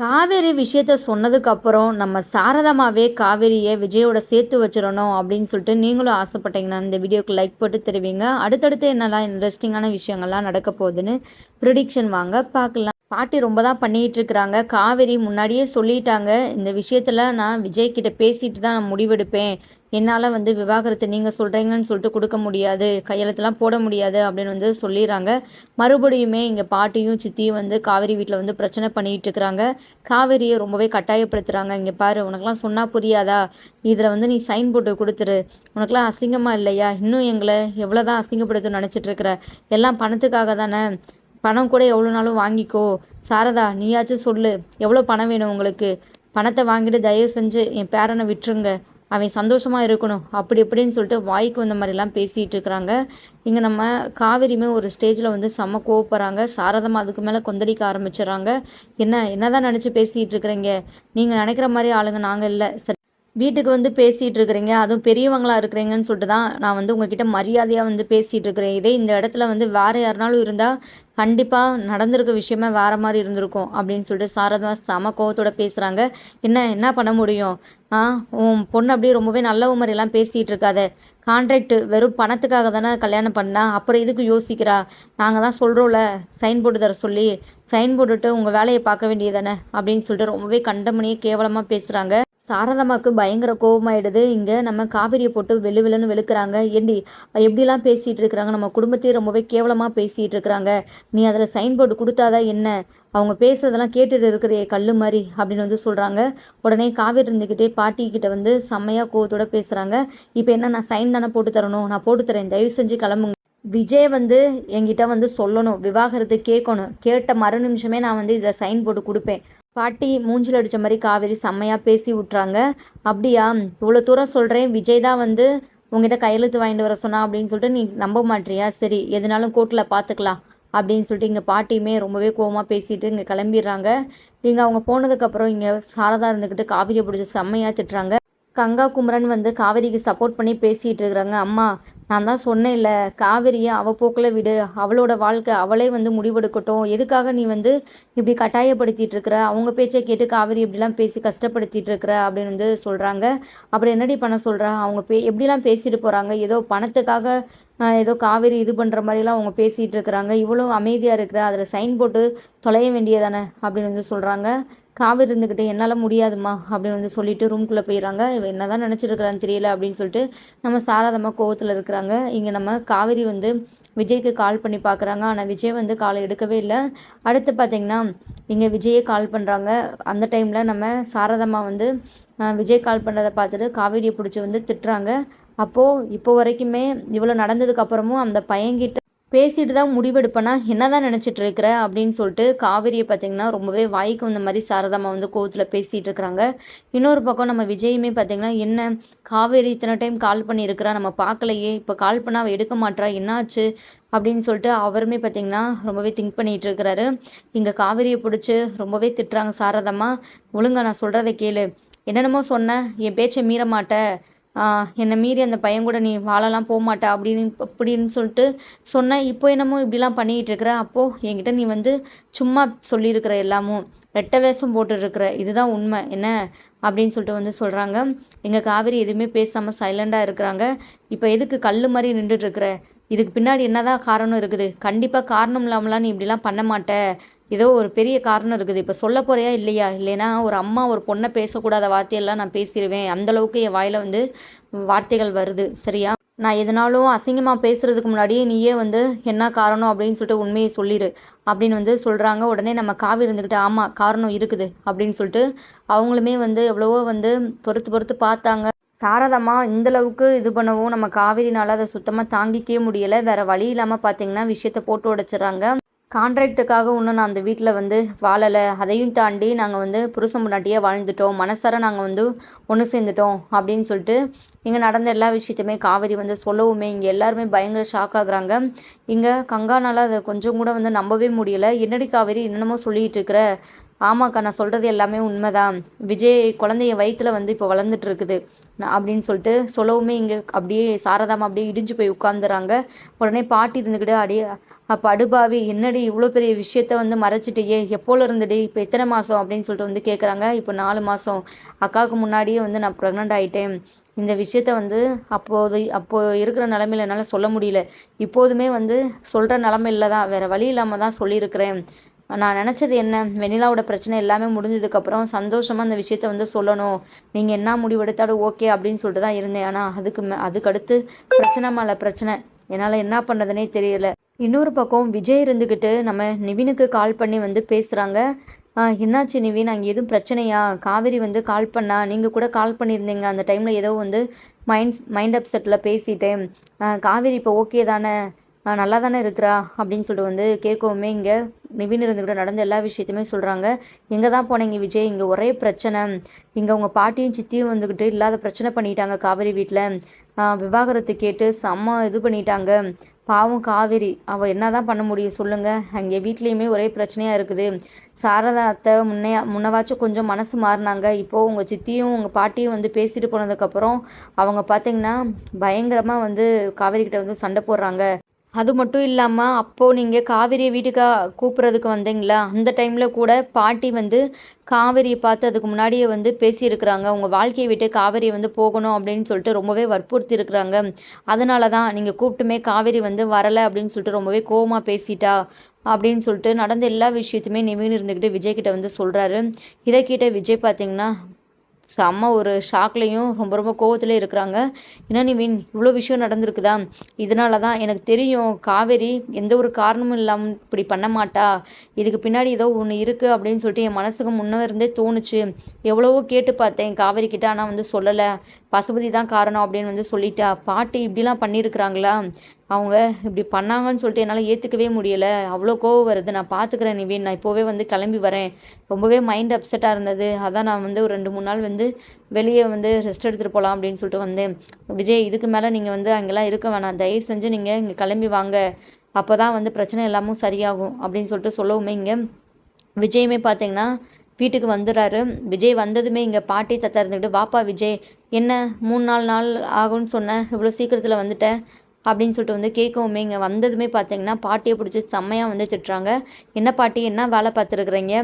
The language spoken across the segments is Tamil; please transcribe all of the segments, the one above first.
காவேரி விஷயத்த சொன்னதுக்கப்புறம் நம்ம சாரதமாகவே காவேரியை விஜயோட சேர்த்து வச்சிடணும் அப்படின்னு சொல்லிட்டு நீங்களும் ஆசைப்பட்டீங்கன்னா இந்த வீடியோக்கு லைக் போட்டு தெரிவிங்க. அடுத்தடுத்து என்னெல்லாம் இன்ட்ரெஸ்டிங்கான விஷயங்கள்லாம் நடக்க போகுதுன்னு ப்ரிடிக்ஷன் வாங்க பார்க்கலாம். பாட்டி ரொம்ப தான் பண்ணிகிட்டு இருக்கிறாங்க. காவேரி முன்னாடியே சொல்லிட்டாங்க இந்த விஷயத்தில் நான் விஜய் கிட்ட பேசிட்டு தான் நான் முடிவெடுப்பேன். என்னால் வந்து விவாகரத்து நீங்கள் சொல்கிறீங்கன்னு சொல்லிட்டு கொடுக்க முடியாது கையெழுத்துலாம் போட முடியாது அப்படின்னு வந்து சொல்லிடுறாங்க. மறுபடியுமே இங்கே பாட்டியும் சித்தியும் வந்து காவேரி வீட்டில் வந்து பிரச்சனை பண்ணிகிட்டு இருக்கிறாங்க. காவேரியை ரொம்பவே கட்டாயப்படுத்துகிறாங்க இங்கே பாரு உனக்குலாம் சொன்னால் புரியாதா? இதில் வந்து நீ சைன் போட்டு கொடுத்துரு. உனக்கெலாம் அசிங்கமாக இல்லையா? இன்னும் எங்களை எவ்வளோ தான் அசிங்கப்படுத்தணும்னு நினச்சிட்ருக்குற எல்லாம் பணத்துக்காக தானே? பணம் கூட எவ்வளோ நாளும் வாங்கிக்கோ. சாரதா நீயாச்சும் சொல்லு. எவ்வளோ பணம் வேணும் உங்களுக்கு? பணத்தை வாங்கிட்டு தயவு செஞ்சு என் பேரனை விட்டுருங்க. அவன் சந்தோஷமாக இருக்கணும் அப்படி இப்படின்னு சொல்லிட்டு வாய்க்கு வந்த மாதிரிலாம் பேசிகிட்டு இருக்கிறாங்க. இங்கே நம்ம காவிரியுமே ஒரு ஸ்டேஜில் வந்து செம்ம கோவப்படுறாங்க. சாரதமாக அதுக்கு மேலே கொந்தளிக்க ஆரம்பிச்சிடுறாங்க. என்ன என்ன தான் நினச்சி பேசிகிட்டு இருக்கிறீங்க? நீங்கள் நினைக்கிற மாதிரி ஆளுங்க நாங்கள் இல்லை. சரி வீட்டுக்கு வந்து பேசிகிட்டு இருக்கிறீங்க அதுவும் பெரியவங்களா இருக்கிறீங்கன்னு சொல்லிட்டு தான் நான் வந்து உங்ககிட்ட மரியாதையாக வந்து பேசிகிட்டு இருக்கிறேன். இதே இந்த இடத்துல வந்து வேறு யாருனாலும் இருந்தால் கண்டிப்பாக நடந்திருக்க விஷயமே வேறு மாதிரி இருந்திருக்கும் அப்படின்னு சொல்லிட்டு சாரதா சம கோவத்தோட பேசுகிறாங்க என்ன என்ன பண்ண முடியும்? ஆ உன் பொண்ணு அப்படியே ரொம்பவே நல்ல மாதிரிலாம் பேசிகிட்டு இருக்காத. கான்ட்ராக்ட் வெறும் பணத்துக்காக தானே கல்யாணம் பண்ணா? அப்புறம் எதுக்கு யோசிக்கிறா? நாங்கள் தான் சொல்கிறோம்ல சைன் போட்டு தர சொல்லி. சைன் போட்டுட்டு உங்கள் வேலையை பார்க்க வேண்டியதானே அப்படின்னு சொல்லிட்டு ரொம்பவே கண்டமணியே கேவலமாக பேசுகிறாங்க சாரதம்மாவுக்கு பயங்கர கோபமாயிடுது இங்கே நம்ம காவிரியை போட்டு வெளு வெளுன்னு வெளுக்கிறாங்க. ஏண்டி எப்படிலாம் பேசிகிட்டு இருக்கிறாங்க? நம்ம குடும்பத்தையும் ரொம்பவே கேவலமாக பேசிகிட்டு இருக்கிறாங்க. நீ அதில் சைன் போர்டு கொடுத்தாதான் என்ன? அவங்க பேசுறதெல்லாம் கேட்டுட்டு இருக்கிற கல் மாதிரி அப்படின்னு வந்து சொல்கிறாங்க உடனே காவேரி இருந்துக்கிட்டே பாட்டிக்கிட்ட வந்து செம்மையாக கோவத்தோட பேசுகிறாங்க இப்போ என்ன நான் சைன் தானே போட்டு தரணும்? நான் போட்டு தரேன். தயவு செஞ்சு கிளம்புங்க. விஜய் வந்து என்கிட்ட வந்து சொல்லணும். விவாகரத்து கேட்கணும். கேட்ட மறு நிமிஷமே நான் வந்து இதில் சைன் போட்டு கொடுப்பேன். பாட்டி மூஞ்சில் அடித்த மாதிரி காவேரி செம்மையாக பேசி விட்றாங்க அப்படியா? இவ்வளோ தூரம் சொல்கிறேன் விஜய் தான் வந்து உங்ககிட்ட கையெழுத்து வாங்கிட்டு வர சொன்னா அப்படின்னு சொல்லிட்டு நீ நம்ப மாட்டியா? சரி எதுனாலும் கோர்ட்டில் பார்த்துக்கலாம் அப்படின்னு சொல்லிட்டு இங்கே பாட்டியுமே ரொம்பவே கோவமாக பேசிட்டு இங்கே கிளம்பிடுறாங்க. இங்கே அவங்க போனதுக்கப்புறம் இங்கே சாரதா இருந்துக்கிட்டு காவிரியை பிடிச்சி செம்மையாக திட்டுறாங்க. கங்கா குமரன் வந்து காவேரிக்கு சப்போர்ட் பண்ணி பேசிகிட்டு இருக்கிறாங்க. அம்மா நான் தான் சொன்னேன் இல்லை காவேரியை அவள் போக்கில் விடு. அவளோட வாழ்க்கை அவளே வந்து முடிவெடுக்கட்டும். எதுக்காக நீ வந்து இப்படி கட்டாயப்படுத்திட்டு இருக்கிற? அவங்க பேச்சை கேட்டு காவேரி இப்படிலாம் பேசி கஷ்டப்படுத்திட்டு இருக்கிற அப்படின்னு வந்து சொல்கிறாங்க அப்புறம் என்னடி பண்ண சொல்கிறா அவங்க பே எப்படிலாம் பேசிட்டு போகிறாங்க ஏதோ பணத்துக்காக ஏதோ காவேரி இது பண்ணுற மாதிரிலாம் அவங்க பேசிகிட்டு இருக்கிறாங்க. இவ்வளோ அமைதியாக இருக்கிற அதில் சைன் போட்டு தொலைய வேண்டியதானே அப்படின்னு வந்து சொல்கிறாங்க காவேரி இருந்துக்கிட்டு என்னால் முடியாதுமா அப்படின்னு வந்து சொல்லிட்டு ரூம்குள்ளே போயிடறாங்க இவன் என்ன தான் நினச்சிருக்கிறான்னு தெரியல அப்படின்னு சொல்லிட்டு நம்ம சாராதமாக கோவத்தில் இருக்கிறாங்க. இங்கே நம்ம காவேரி வந்து விஜய்க்கு கால் பண்ணி பார்க்குறாங்க ஆனால் விஜய் வந்து காலை எடுக்கவே இல்லை. அடுத்து பார்த்திங்கன்னா இங்கே விஜயே கால் பண்ணுறாங்க அந்த டைமில் நம்ம சாரதம்மா வந்து விஜய் கால் பண்ணுறதை பார்த்துட்டு காவேரியை பிடிச்சி வந்து திட்டுறாங்க. அப்போது இப்போ வரைக்குமே இவ்வளோ நடந்ததுக்கப்புறமும் அந்த பையன்கிட்ட பேசிட்டு தான் முடிவெடுப்பேனா என்ன தான் நினச்சிட்டு இருக்கிற அப்படின்னு சொல்லிட்டு காவேரியை பார்த்திங்கன்னா ரொம்பவே வாய்க்கு வந்த மாதிரி சாரதாமா வந்து கோவத்தில் பேசிகிட்டு இருக்கிறாங்க. இன்னொரு பக்கம் நம்ம விஜயுமே பார்த்திங்கன்னா என்ன காவேரி இத்தனை டைம் கால் பண்ணியிருக்கிறா நம்ம பார்க்கலையே இப்போ கால் பண்ணால் அவள் எடுக்க மாட்றா என்னாச்சு? அப்படின்னு சொல்லிட்டு அவருமே பார்த்திங்கன்னா ரொம்பவே திங்க் பண்ணிகிட்டு இருக்கிறாரு. இங்கே காவேரியை பிடிச்சி ரொம்பவே திட்டுறாங்க சாரதாமா ஒழுங்கா நான் சொல்கிறத கேளு. என்னென்னமோ சொன்னேன் என் பேச்சை மீற மாட்டேன் என்னை மீறி அந்த பையன் கூட நீ வாழலாம் போக மாட்டா அப்படின்னு அப்படின்னு சொல்லிட்டு சொன்னேன் இப்போ என்னமோ இப்படிலாம் பண்ணிக்கிட்டு இருக்கிற அப்போது என்கிட்ட நீ வந்து சும்மா சொல்லியிருக்கிற எல்லாமும் ரெட்டை வேஷம் போட்டுருக்கிற இதுதான் உண்மை என்ன? அப்படின்னு சொல்லிட்டு வந்து சொல்கிறாங்க எங்கள் காவேரி எதுவுமே பேசாமல் சைலண்டாக இருக்கிறாங்க. இப்போ எதுக்கு கல் மாதிரி நின்றுட்டுருக்குற இதுக்கு பின்னாடி என்னதான் காரணம் இருக்குது? கண்டிப்பாக காரணம் இல்லாமலாம் நீ இப்படிலாம் பண்ண மாட்ட. ஏதோ ஒரு பெரிய காரணம் இருக்குது. இப்போ சொல்ல போறியா இல்லையா? இல்லைன்னா ஒரு அம்மா ஒரு பொண்ணை பேசக்கூடாத வார்த்தையெல்லாம் நான் பேசிடுவேன் அந்தளவுக்கு என் வாயில் வந்து வார்த்தைகள் வருது. சரியா? நான் எதனாலும் அசிங்கமாக பேசுகிறதுக்கு முன்னாடியே நீயே வந்து என்ன காரணம் அப்படின்னு சொல்லிட்டு உண்மையை சொல்லிடு அப்படின்னு வந்து சொல்கிறாங்க உடனே நம்ம காவி இருந்துக்கிட்டு ஆமாம் காரணம் இருக்குது அப்படின்னு சொல்லிட்டு அவங்களுமே வந்து எவ்வளவோ வந்து பொறுத்து பொறுத்து பார்த்தாங்க. சாரதம்மா இந்தளவுக்கு இது பண்ணவும் நம்ம காவிரினால் அதை சுத்தமாக தாங்கிக்கவே முடியலை. வேறு வழி இல்லாமல் பார்த்தீங்கன்னா விஷயத்த போட்டு உடைச்சிட்றாங்க. கான்ட்ராக்டுக்காக இன்னும் நான் அந்த வீட்டில் வந்து வாழலை. அதையும் தாண்டி நாங்கள் வந்து புருஷன் முன்னாடியே வாழ்ந்துட்டோம். மனசார நாங்கள் வந்து ஒன்று சேர்ந்துட்டோம் அப்படின்னு சொல்லிட்டு இங்கே நடந்த எல்லா விஷயத்தையுமே காவேரி வந்து சொல்லவுமே. இங்கே எல்லாருமே பயங்கர ஷாக் ஆகுறாங்க. இங்கே கங்கானால் அதை கொஞ்சம் கூட வந்து நம்பவே முடியலை. என்னடி காவேரி என்னென்னமோ சொல்லிகிட்டு இருக்கிற? ஆமாக்கா நான் சொல்கிறது எல்லாமே உண்மைதான். விஜய் குழந்தைய வயிற்றில் வந்து இப்போ வளர்ந்துட்டு இருக்குது. அப்படின்னு சொல்லிட்டு சொல்லவுமே இங்கே அப்படியே சாரதாமா அப்படியே இடிஞ்சு போய் உட்காந்துறாங்க உடனே பாட்டி இருந்துக்கிட்டு அப்படியே அப்போ அடுபாவி என்னடி இவ்வளோ பெரிய விஷயத்த வந்து மறைச்சிட்டியே? எப்போல இருந்துடி? இப்போ எத்தனை மாதம் அப்படின்னு சொல்லிட்டு வந்து கேட்குறாங்க இப்போ நாலு மாதம் அக்காவுக்கு முன்னாடியே வந்து நான் ப்ரெக்னென்ட் ஆகிட்டேன் இந்த விஷயத்த வந்து அப்போது அப்போது இருக்கிற நிலமையில என்னால் சொல்ல முடியல. இப்போதுமே வந்து சொல்கிற நிலமையில தான் வேறு வழி இல்லாமல் தான் சொல்லியிருக்கிறேன். நான் நினச்சது என்ன? வெண்ணிலாவோட பிரச்சனை எல்லாமே முடிஞ்சதுக்கப்புறம் சந்தோஷமாக அந்த விஷயத்த வந்து சொல்லணும். நீங்கள் என்ன முடிவெடுத்தாலும் ஓகே அப்படின்னு சொல்லிட்டு தான் இருந்தேன். ஆனால் அதுக்கு மே அதுக்கடுத்து பிரச்சனை மேலே பிரச்சனை. என்னால் என்ன பண்ணுறதுனே தெரியல. இன்னொரு பக்கம் விஜய் இருந்துக்கிட்டு நம்ம நிவினுக்கு கால் பண்ணி வந்து பேசுகிறாங்க என்னாச்சு நிவின்? அங்கே எதுவும் பிரச்சனையா? காவேரி வந்து கால் பண்ணா? நீங்கள் கூட கால் பண்ணியிருந்தீங்க. அந்த டைமில் ஏதோ வந்து மைண்ட் மைண்ட் அப்செட்டில் பேசிட்டேன். காவேரி இப்போ ஓகே தானே? நல்லா தானே இருக்கிறா? அப்படின்னு சொல்லிட்டு வந்து கேட்கவுமே இங்கே நிவின் இருந்துக்கிட்ட நடந்த எல்லா விஷயத்தையுமே சொல்கிறாங்க எங்கே தான் போனீங்க விஜய்? இங்கே ஒரே பிரச்சனை. இங்கே உங்கள் பாட்டியும் சித்தியும் வந்துக்கிட்டு இல்லாத பிரச்சனை பண்ணிட்டாங்க காவேரி வீட்டில் விவாகரத்து கேட்டு செம்ம இது பண்ணிட்டாங்க. பாவம் காவேரி அவள் என்ன தான் பண்ண முடியும் சொல்லுங்கள் அங்கே வீட்லேயுமே ஒரே பிரச்சனையாக இருக்குது. சாரதா அத்தை முன்னையா முன்னவாச்சும் கொஞ்சம் மனசு மாறினாங்க. இப்போது உங்கள் சித்தியும் உங்கள் பாட்டியும் வந்து பேசிட்டு போனதுக்கப்புறம் அவங்க பார்த்திங்கன்னா பயங்கரமாக வந்து காவேரி கிட்ட வந்து சண்டை போடுறாங்க. அது மட்டும் இல்லாமல் அப்போது நீங்கள் காவேரியை வீட்டுக்கா கூப்பிட்றதுக்கு வந்தீங்களா? அந்த டைமில் கூட பாட்டி வந்து காவேரியை பார்த்து அதுக்கு முன்னாடியே வந்து பேசியிருக்கிறாங்க. உங்கள் வாழ்க்கையை விட்டு காவேரி வந்து போகணும் அப்படின்னு சொல்லிட்டு ரொம்பவே வற்புறுத்தி இருக்கிறாங்க அதனால தான் நீங்கள் கூப்பிட்டுமே காவேரி வந்து வரலை அப்படின்னு சொல்லிட்டு ரொம்பவே கோவமாக பேசிட்டா அப்படின்னு சொல்லிட்டு நடந்த எல்லா விஷயத்தையுமே நிவின் இருந்துக்கிட்டு விஜய்கிட்ட வந்து சொல்கிறாரு இதை விஜய் பார்த்தீங்கன்னா செம்ம ஒரு ஷாக்லேயும் ரொம்ப ரொம்ப கோவத்துலேயும் இருக்கிறாங்க. என்ன நிவின் இவ்வளோ விஷயம் நடந்திருக்குதா? இதனால தான் எனக்கு தெரியும் காவேரி எந்த ஒரு காரணமும் இல்லாமல் இப்படி பண்ண மாட்டா. இதுக்கு பின்னாடி ஏதோ ஒன்று இருக்குது அப்படின்னு சொல்லிட்டு என் மனசுக்கு முன்னே இருந்தே தோணுச்சு. எவ்வளவோ கேட்டு பார்த்தேன் காவேரி கிட்ட ஆனால் வந்து சொல்லலை. பசுபதி தான் காரணம் அப்படின்னு வந்து சொல்லிட்டா பாட்டி இப்படிலாம் பண்ணியிருக்கிறாங்களா? அவங்க இப்படி பண்ணாங்கன்னு சொல்லிட்டு என்னால் ஏற்றுக்கவே முடியலை. அவ்வளோ கோவம் வருது. நான் பார்த்துக்கிறேன் நிவின். நான் இப்போவே வந்து கிளம்பி வரேன். ரொம்பவே மைண்ட் அப்செட்டாக இருந்தது. அதான் நான் வந்து ஒரு ரெண்டு மூணு நாள் வந்து வெளியே வந்து ரெஸ்ட் எடுத்துகிட்டு போகலாம் அப்படின்னு சொல்லிட்டு வந்தேன். விஜய் இதுக்கு மேலே நீங்கள் வந்து அங்கெல்லாம் இருக்க வேணாம். தயவு செஞ்சு நீங்கள் இங்கே கிளம்பி வாங்க. அப்போ தான் வந்து பிரச்சனை எல்லாமும் சரியாகும். அப்படின்னு சொல்லிட்டு சொல்லவுமே இங்கே விஜயமே பார்த்தீங்கன்னா வீட்டுக்கு வந்துடுறாரு. விஜய் வந்ததுமே இங்கே பாட்டி தத்தா இருந்துக்கிட்டு வாப்பா விஜய் என்ன மூணு நாலு நாள் ஆகும்னு சொன்னேன் இவ்வளோ சீக்கிரத்தில் வந்துட்டேன். அப்படின்னு சொல்லிட்டு வந்து கேட்கவுமே இங்கே வந்ததுமே பார்த்தீங்கன்னா பாட்டியை பிடிச்சி செம்மையாக வந்து திட்டுறாங்க. என்ன பாட்டி என்ன வேலை பார்த்துருக்குறீங்க?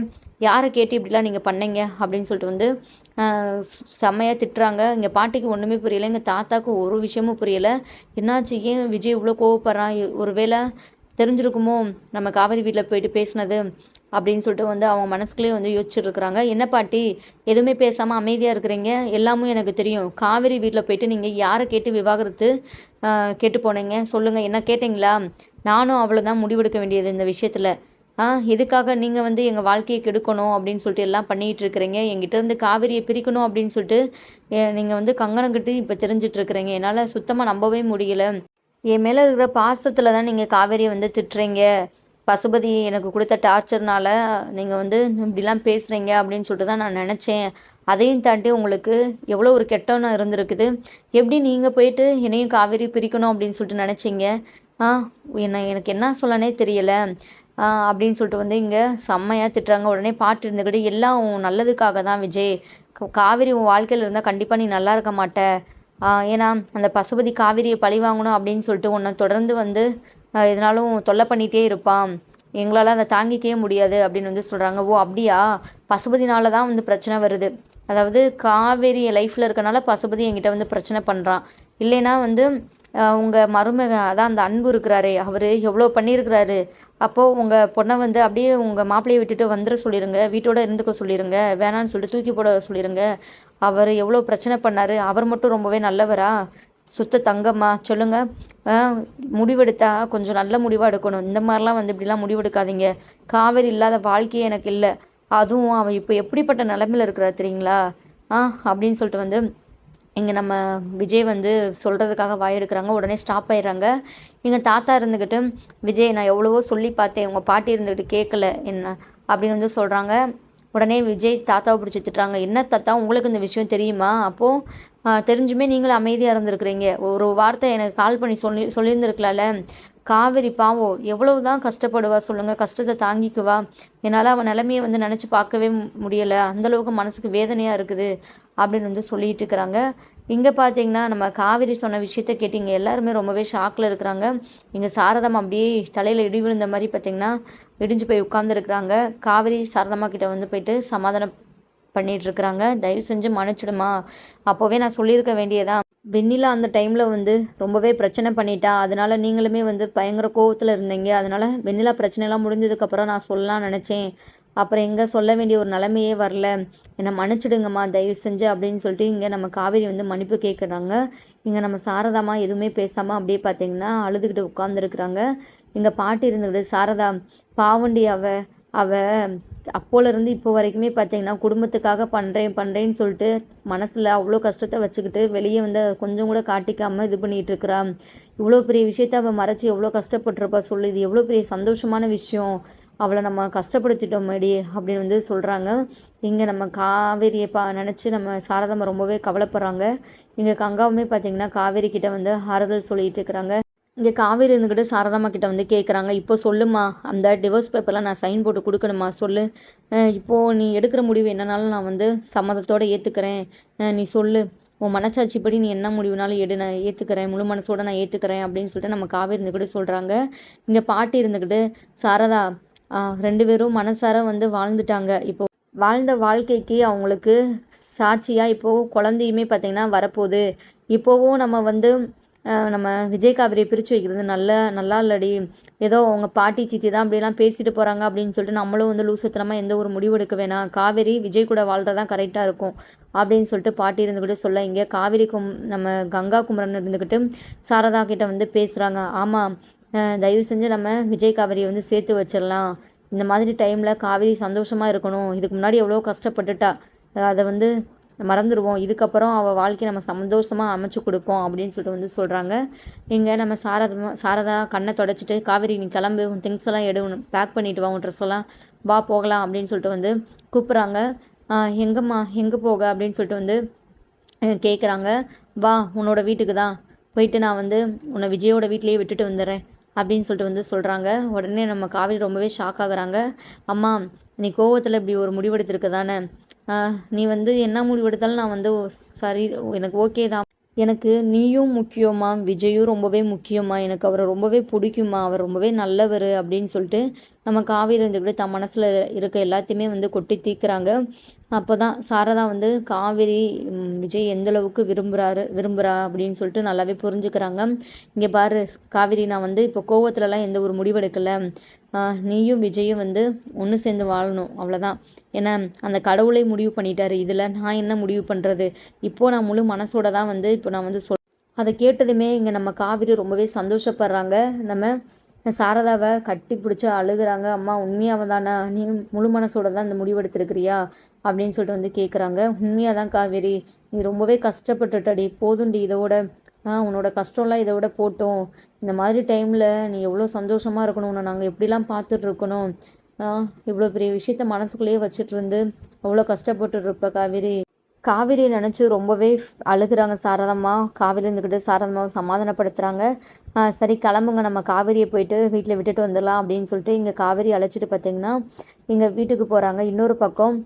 யாரை கேட்டு இப்படிலாம் நீங்கள் பண்ணீங்க? அப்படின்னு சொல்லிட்டு வந்து செம்மையாக திட்டுறாங்க. இங்கே பாட்டிக்கு ஒன்றுமே புரியலை. எங்கள் தாத்தாவுக்கு ஒரு விஷயமும் புரியலை. என்னாச்சு? ஏன் விஜய் இவ்வளோ கோவப்படுறான்? ஒரு வேளை தெரிஞ்சிருக்குமோ? நம்ம காவேரி வீட்டில் போயிட்டு பேசினது. அப்படின்னு சொல்லிட்டு வந்து அவங்க மனசுக்குள்ளேயே வந்து யோசிச்சுட்டு இருக்கிறாங்க என்ன பாட்டி? எதுவுமே பேசாமல் அமைதியாக இருக்கிறீங்க? எல்லாமும் எனக்கு தெரியும். காவேரி வீட்டில் போயிட்டு நீங்கள் யாரை கேட்டு விவாகரத்து கேட்டு போனீங்க? சொல்லுங்கள் என்ன கேட்டிங்களா? நானும் அவ்வளோதான் முடிவெடுக்க வேண்டியது இந்த விஷயத்தில். ஆ எதுக்காக நீங்கள் வந்து எங்கள் வாழ்க்கையை கெடுக்கணும் அப்படின்னு சொல்லிட்டு எல்லாம் பண்ணிகிட்டு இருக்கிறீங்க எங்கிட்ட இருந்து காவிரியை பிரிக்கணும் அப்படின்னு சொல்லிட்டு நீங்கள் வந்து கங்கணம் கட்டி இப்போ தெரிஞ்சிட்டு இருக்கிறீங்க என்னால் சுத்தமாக நம்பவே முடியல. என் மேலே இருக்கிற பாசத்தில் தான் நீங்கள் காவேரியை வந்து திட்டுறீங்க. பசுபதி எனக்கு கொடுத்த டார்ச்சர்னால் நீங்கள் வந்து இப்படிலாம் பேசுகிறீங்க அப்படின்னு சொல்லிட்டு தான் நான் நினச்சேன். அதையும் தாண்டி உங்களுக்கு எவ்வளோ ஒரு கெட்டவனா இருந்திருக்குது. எப்படி நீங்கள் போயிட்டு என்னையும் காவேரி பிரிக்கணும் அப்படின்னு சொல்லிட்டு நினச்சிங்க? ஆ என்ன எனக்கு என்ன சொல்லனே தெரியலை. அப்படின்னு சொல்லிட்டு வந்து இங்கே செம்மையாக திட்டுறாங்க. உடனே பாட்டு இருந்துக்கிட்டு எல்லாம் உன் நல்லதுக்காக தான் விஜய். காவேரி உன் வாழ்க்கையில் இருந்தால் கண்டிப்பாக நீ நல்லா இருக்க மாட்ட. ஏன்னா அந்த பசுபதி காவிரியை பழி வாங்கணும் அப்படின்னு சொல்லிட்டு உன்னை தொடர்ந்து வந்து எதனாலும் தொல்லை பண்ணிகிட்டே இருப்பான். எங்களால் அதை தாங்கிக்கவே முடியாது அப்படின்னு வந்து சொல்கிறாங்க ஓ அப்படியா? பசுபதினால தான் வந்து பிரச்சனை வருது. அதாவது காவேரி லைஃப்பில் இருக்கனால பசுபதி என்கிட்ட வந்து பிரச்சனை பண்ணுறான் இல்லைன்னா வந்து உங்கள் மருமக அதான் அந்த அன்பு இருக்கிறாரே அவர் எவ்வளோ பண்ணியிருக்கிறாரு. அப்போது உங்கள் பொண்ணை வந்து அப்படியே உங்கள் மாப்பிள்ளையை விட்டுட்டு வந்துட சொல்லிடுங்க வீட்டோட இருந்துக்க சொல்லிடுங்க வேணான்னு சொல்லிட்டு தூக்கி போட சொல்லிடுங்க அவர் எவ்வளோ பிரச்சனை பண்ணார். அவர் மட்டும் ரொம்பவே நல்லவரா? சுத்த தங்கம்மா சொல்லுங்கள் முடிவெடுத்தா கொஞ்சம் நல்ல முடிவாக எடுக்கணும். இந்த மாதிரிலாம் வந்து இப்படிலாம் முடிவெடுக்காதீங்க. காவேரி இல்லாத வாழ்க்கையே எனக்கு இல்லை. அதுவும் அவன் இப்போ எப்படிப்பட்ட நிலமையில இருக்கிறா தெரியுங்களா? ஆ அப்படின்னு சொல்லிட்டு வந்து இங்கே நம்ம விஜய் வந்து சொல்கிறதுக்காக வாய் எடுக்கிறாங்க உடனே ஸ்டாப் ஆயிடுறாங்க. எங்கள் தாத்தா இருந்துக்கிட்டு விஜய் நான் எவ்வளவோ சொல்லி பார்த்தேன். உங்கள் பாட்டி இருந்துக்கிட்டு கேட்கல. என்ன? அப்படின்னு வந்து சொல்கிறாங்க உடனே விஜய் தாத்தாவை பிடிச்சி திட்டுறாங்க. என்ன தாத்தா? உங்களுக்கு இந்த விஷயம் தெரியுமா? அப்போது தெரிஞ்சுமே நீங்களும் அமைதியாக இருந்திருக்கிறீங்க. ஒரு வார்த்தை எனக்கு கால் பண்ணி சொல்லி சொல்லியிருந்துருக்கலாம்ல. காவேரி பாவம் எவ்வளவு தான் கஷ்டப்படுவா சொல்லுங்கள் கஷ்டத்தை தாங்கிக்குவா. என்னால் அவன் நிலமையை வந்து நினச்சி பார்க்கவே முடியலை. அந்தளவுக்கு மனசுக்கு வேதனையாக இருக்குது அப்படின்னு வந்து சொல்லிட்டு இருக்கிறாங்க. இங்கே பார்த்தீங்கன்னா நம்ம காவேரி சொன்ன விஷயத்த கேட்டு இங்கே எல்லாருமே ரொம்பவே ஷாக்கில் இருக்கிறாங்க. இங்கே சாரதம் அப்படியே தலையில் இடி விழுந்த மாதிரி பார்த்தீங்கன்னா இடிஞ்சு போய் உட்காந்துருக்குறாங்க காவேரி சாரதம்மா கிட்ட வந்து போயிட்டு சமாதானம் பண்ணிகிட்ருக்குறாங்க தயவு செஞ்சு மன்னிச்சிடுமா. அப்போவே நான் சொல்லியிருக்க வேண்டியதான் வெண்ணிலா அந்த டைமில் வந்து ரொம்பவே பிரச்சனை பண்ணிட்டா. அதனால் நீங்களுமே வந்து பயங்கர கோவத்தில் இருந்தீங்க. அதனால் வெண்ணிலா பிரச்சனைலாம் முடிஞ்சதுக்கப்புறம் நான் சொல்லலாம் நினச்சேன். அப்புறம் எங்கே சொல்ல வேண்டிய ஒரு நிலமையே வரல. என்னை மன்னிச்சிடுங்கம்மா தயவு செஞ்சு அப்படின்னு சொல்லிட்டு இங்கே நம்ம காவேரி வந்து மன்னிப்பு கேட்குறாங்க இங்கே நம்ம சாரதாமா எதுவுமே பேசாமல் அப்படியே பார்த்தீங்கன்னா அழுதுகிட்டு உட்காந்துருக்குறாங்க இங்கே பாட்டி இருந்துக்கிட்டு சாரதா பாவண்டி அவ அவள் அப்போலேருந்து இப்போ வரைக்குமே பார்த்தீங்கன்னா குடும்பத்துக்காக பண்ணுறேன் பண்ணுறேன்னு சொல்லிட்டு மனசில் அவ்வளோ கஷ்டத்தை வச்சுக்கிட்டு வெளியே வந்து கொஞ்சம் கூட காட்டிக்காமல் இது பண்ணிகிட்ருக்குறா இவ்வளோ பெரிய விஷயத்த அவள் மறைச்சி எவ்வளோ கஷ்டப்பட்டுருப்பா சொல்லு இது எவ்வளோ பெரிய சந்தோஷமான விஷயம். அவளை நம்ம கஷ்டப்படுத்திட்டோம் மேடி அப்படின்னு வந்து சொல்கிறாங்க இங்கே நம்ம காவேரியை பா நினச்சி நம்ம சாரதம்மா ரொம்பவே கவலைப்படுறாங்க. இங்கே கங்காவுமே பார்த்திங்கன்னா காவேரி கிட்ட வந்து ஆறுதல் சொல்லிகிட்டு இருக்கிறாங்க. இங்கே காவேரி இருந்துக்கிட்டு சாரதாம்மா கிட்ட வந்து கேட்குறாங்க இப்போ சொல்லுமா அந்த டிவோர்ஸ் பேப்பர்லாம் நான் சைன் போட்டு கொடுக்கணுமா சொல்லு. இப்போது நீ எடுக்கிற முடிவு என்னன்னாலும் நான் வந்து சம்மதத்தோடு ஏற்றுக்கிறேன் நீ சொல்லு. உன் மனச்சாட்சிப்படி நீ என்ன முடிவுனாலும் எடு நான் ஏற்றுக்கிறேன் முழு மனசோடு நான் ஏற்றுக்கிறேன் அப்படின்னு சொல்லிட்டு நம்ம காவேரி இருந்துக்கிட்டு சொல்கிறாங்க இங்கே பாட்டி இருந்துக்கிட்டு சாரதா ரெண்டு பேரும் மனசார வந்து வாழ்ந்துட்டாங்க. இப்போ வாழ்ந்த வாழ்க்கைக்கு அவங்களுக்கு சாட்சியாக இப்போது குழந்தையுமே பார்த்திங்கன்னா வரப்போகுது. இப்போவும் நம்ம வந்து நம்ம விஜய் காவிரியை பிரித்து வைக்கிறது நல்ல நல்லா இல்லடி. ஏதோ அவங்க பாட்டி சித்தி தான் அப்படிலாம் பேசிட்டு போகிறாங்க அப்படின்னு சொல்லிட்டு நம்மளும் வந்து லூசத்தனமாக எந்த ஒரு முடிவு எடுக்க வேணாம். காவேரி விஜய் கூட வாழ்கிறதான் கரெக்டாக இருக்கும் அப்படின்னு சொல்லிட்டு பாட்டி இருந்துக்கிட்டு சொல்ல இங்கே காவேரி கும் நம்ம கங்கா குமரன் இருந்துக்கிட்டு சாரதா கிட்ட வந்து பேசுகிறாங்க ஆமாம் தயவு செஞ்சு நம்ம விஜய் காவேரியை வந்து சேர்த்து வச்சிடலாம். இந்த மாதிரி டைமில் காவேரி சந்தோஷமாக இருக்கணும். இதுக்கு முன்னாடி எவ்வளோ கஷ்டப்பட்டுட்டா. அதை வந்து மறந்துடுவோம் இதுக்கப்புறம் அவள் வாழ்க்கையை நம்ம சந்தோஷமாக அமைச்சு கொடுப்போம் அப்படின்னு சொல்லிட்டு வந்து சொல்கிறாங்க இங்கே நம்ம சாரதா சாரதா கண்ணை தொடச்சிட்டு காவேரி நீ கிளம்பு உன் திங்ஸ் எல்லாம் எடு பேக் பண்ணிவிட்டு வா உன் ட்ரெஸ் எல்லாம் வா போகலாம் அப்படின்னு சொல்லிட்டு வந்து கூப்பிட்றாங்க. எங்கம்மா எங்கே போக? அப்படின்னு சொல்லிட்டு வந்து கேட்குறாங்க வா உன்னோட வீட்டுக்கு தான். போயிட்டு நான் வந்து உன்னை விஜயோட வீட்லேயே விட்டுட்டு வந்துடுறேன் அப்படின்னு சொல்லிட்டு வந்து சொல்கிறாங்க உடனே நம்ம காவேரி ரொம்பவே ஷாக் ஆகுறாங்க. அம்மா நீ கோவத்தில் இப்படி ஒரு முடிவெடுத்திருக்கு தானே நீ வந்து என்ன முடிவெடுத்தாலும் நான் வந்து சரி எனக்கு ஓகே தான். எனக்கு நீயும் முக்கியமா விஜயும் ரொம்பவே முக்கியமா எனக்கு அவரை ரொம்பவே பிடிக்குமா அவர் ரொம்பவே நல்லவர் அப்படின்னு சொல்லிட்டு நம்ம காவேரி இருந்துக்கிட்டு தன் மனசில் இருக்க எல்லாத்தையுமே வந்து கொட்டி தீக்குறாங்க. அப்போ தான் சாரதா வந்து காவேரி விஜய் எந்தளவுக்கு விரும்புகிறாரு விரும்புகிறா அப்படின்னு சொல்லிட்டு நல்லாவே புரிஞ்சுக்கிறாங்க. இங்கே பாரு காவேரி நான் வந்து இப்போ கோவத்துலலாம் எந்த ஒரு முடிவெடுக்கலை நீயும் விஜயும் வந்து ஒன்று சேர்ந்து வாழணும் அவ்வளோதான் ஏன்னா அந்த கடவுளை முடிவு பண்ணிட்டாரு. இதில் நான் என்ன முடிவு பண்ணுறது இப்போது நான் முழு மனசோட தான் வந்து இப்போ நான் வந்து சொல் அதை கேட்டதுமே இங்கே நம்ம காவிரி ரொம்பவே சந்தோஷப்படுறாங்க. நம்ம சாரதாவை கட்டி பிடிச்சி அழுகுறாங்க. அம்மா உண்மையாக தானே? நீ முழு மனசோட தான் இந்த முடிவெடுத்திருக்கிறியா அப்படின்னு சொல்லிட்டு வந்து கேட்குறாங்க உண்மையாக தான் காவேரி நீ ரொம்பவே கஷ்டப்பட்டுட்டடி. போதுண்டி இதோட உன்னோட கஷ்டம்லாம் இதை விட போட்டோம். இந்த மாதிரி டைமில் நீ எவ்வளோ சந்தோஷமாக இருக்கணும். உன்னை நாங்கள் எப்படிலாம் பார்த்துட்டு இருக்கணும்? இவ்வளோ பெரிய விஷயத்த மனசுக்குள்ளேயே வச்சுட்டு இருந்து அவ்வளோ கஷ்டப்பட்டு இருப்ப காவேரி. காவிரி நினச்சி ரொம்பவே அழுகுறாங்க சாரதம்மா. காவிரி இருந்துக்கிட்டு சாரதம்மாவை சமாதானப்படுத்துகிறாங்க சரி கிளம்புங்க. நம்ம காவிரியை போயிட்டு வீட்டில் விட்டுட்டு வந்துடலாம் அப்படின்னு சொல்லிட்டு இங்கே காவிரி அழைச்சிட்டு பார்த்தீங்கன்னா இங்கே வீட்டுக்கு போகிறாங்க இன்னொரு பக்கம்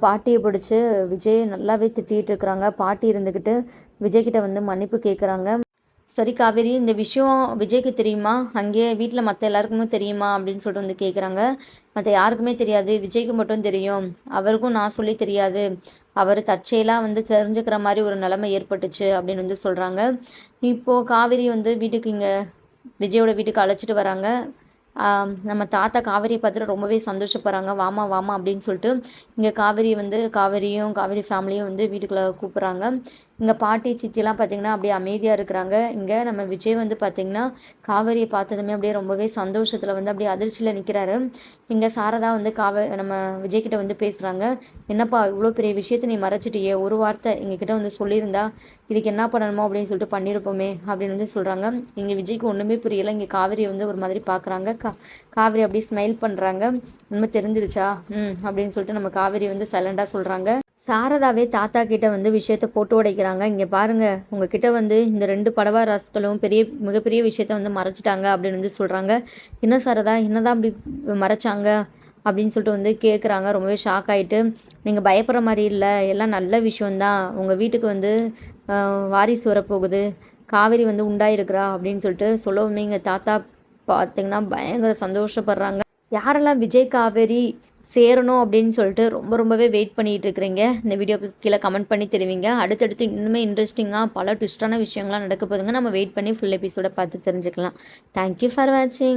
பாட்டியை பிடிச்சி விஜய் நல்லாவே திட்டிகிட்டு இருக்கிறாங்க பாட்டி இருந்துக்கிட்டு விஜய்கிட்ட வந்து மன்னிப்பு கேட்குறாங்க சரி காவேரி இந்த விஷயம் விஜய்க்கு தெரியுமா? அங்கேயே வீட்டில் மற்ற எல்லாருக்குமே தெரியுமா? அப்படின்னு சொல்லிட்டு வந்து கேட்குறாங்க மற்ற யாருக்குமே தெரியாது. விஜய்க்கு மட்டும் தெரியும். அவருக்கும் நான் சொல்லி தெரியாது. அவர் தற்செயலாக வந்து தெரிஞ்சுக்கிற மாதிரி ஒரு நிலைமை ஏற்பட்டுச்சு அப்படின்னு வந்து சொல்கிறாங்க இப்போது காவேரி வந்து வீட்டுக்கு இங்கே விஜயோட வீட்டுக்கு அழைச்சிட்டு வராங்க. நம்ம தாத்தா காவேரியை பார்த்துட்டு ரொம்பவே சந்தோஷப்படுறாங்க வாமா வாமா அப்படின்னு சொல்லிட்டு இங்கே காவேரி வந்து காவேரியும் காவேரி ஃபேமிலியும் வந்து வீட்டுக்குள்ளே கூப்பிட்றாங்க. இங்கே பாட்டி சித்திலாம் பார்த்திங்கன்னா அப்படியே அமைதியாக இருக்கிறாங்க. இங்கே நம்ம விஜய் வந்து பார்த்திங்கன்னா காவேரியை பார்த்ததுமே அப்படியே ரொம்பவே சந்தோஷத்தில் வந்து அப்படியே அதிர்ச்சியில் நிற்கிறாரு இங்கே சாரதா வந்து காவே நம்ம விஜய்கிட்ட வந்து பேசுகிறாங்க என்னப்பா இவ்வளோ பெரிய விஷயத்த நீ மறைச்சிட்டியே? ஒரு வார்த்தை எங்ககிட்ட வந்து சொல்லியிருந்தா இதுக்கு என்ன பண்ணணுமோ அப்படின்னு சொல்லிட்டு பண்ணியிருப்போமே அப்படின்னு வந்து சொல்கிறாங்க இங்கே விஜய்க்கு ஒன்றுமே புரியலை. இங்கே காவேரியை வந்து ஒரு மாதிரி பார்க்குறாங்க கா காவேரி அப்படியே ஸ்மைல் பண்ணுறாங்க உண்மை தெரிஞ்சிருச்சா? ம் அப்படின்னு சொல்லிட்டு நம்ம காவேரி வந்து சைலண்டாக சொல்கிறாங்க சாரதாவே தாத்தா கிட்ட வந்து விஷயத்த போட்டு உடைக்கிறாங்க. இங்கே பாருங்க உங்ககிட்ட வந்து இந்த ரெண்டு படவா ராஸ்களும் பெரிய மிகப்பெரிய விஷயத்த வந்து மறைச்சிட்டாங்க அப்படின்னு வந்து சொல்கிறாங்க என்ன சாரதா என்னதான் அப்படி மறைச்சாங்க அப்படின்னு சொல்லிட்டு வந்து கேட்குறாங்க ரொம்பவே ஷாக் ஆகிட்டு நீங்கள் பயப்படுற மாதிரி இல்லை எல்லாம் நல்ல விஷயந்தான் உங்கள் வீட்டுக்கு வந்து வாரிசு வரப்போகுது. காவேரி வந்து உண்டாயிருக்கிறா அப்படின்னு சொல்லிட்டு சொல்லவுமே எங்கள் தாத்தா பார்த்தீங்கன்னா பயங்கர சந்தோஷப்படுறாங்க. யாரெல்லாம் விஜய் காவேரி சேரணும் அப்படின்னு சொல்லிட்டு ரொம்ப ரொம்பவே வெயிட் பண்ணிகிட்டு இருக்கிறீங்க. இந்த வீடியோக்கு கீழே கமெண்ட் பண்ணி தெரிவிங்க. அடுத்தடுத்து இன்னுமே இன்ட்ரெஸ்டிங்காக பல ட்விஸ்டான விஷயங்கள்லாம் நடக்க போதுங்க நம்ம வெயிட் பண்ணி ஃபுல் எபிசோட பார்த்து தெரிஞ்சுக்கலாம். தேங்க்யூ ஃபார் வாட்சிங்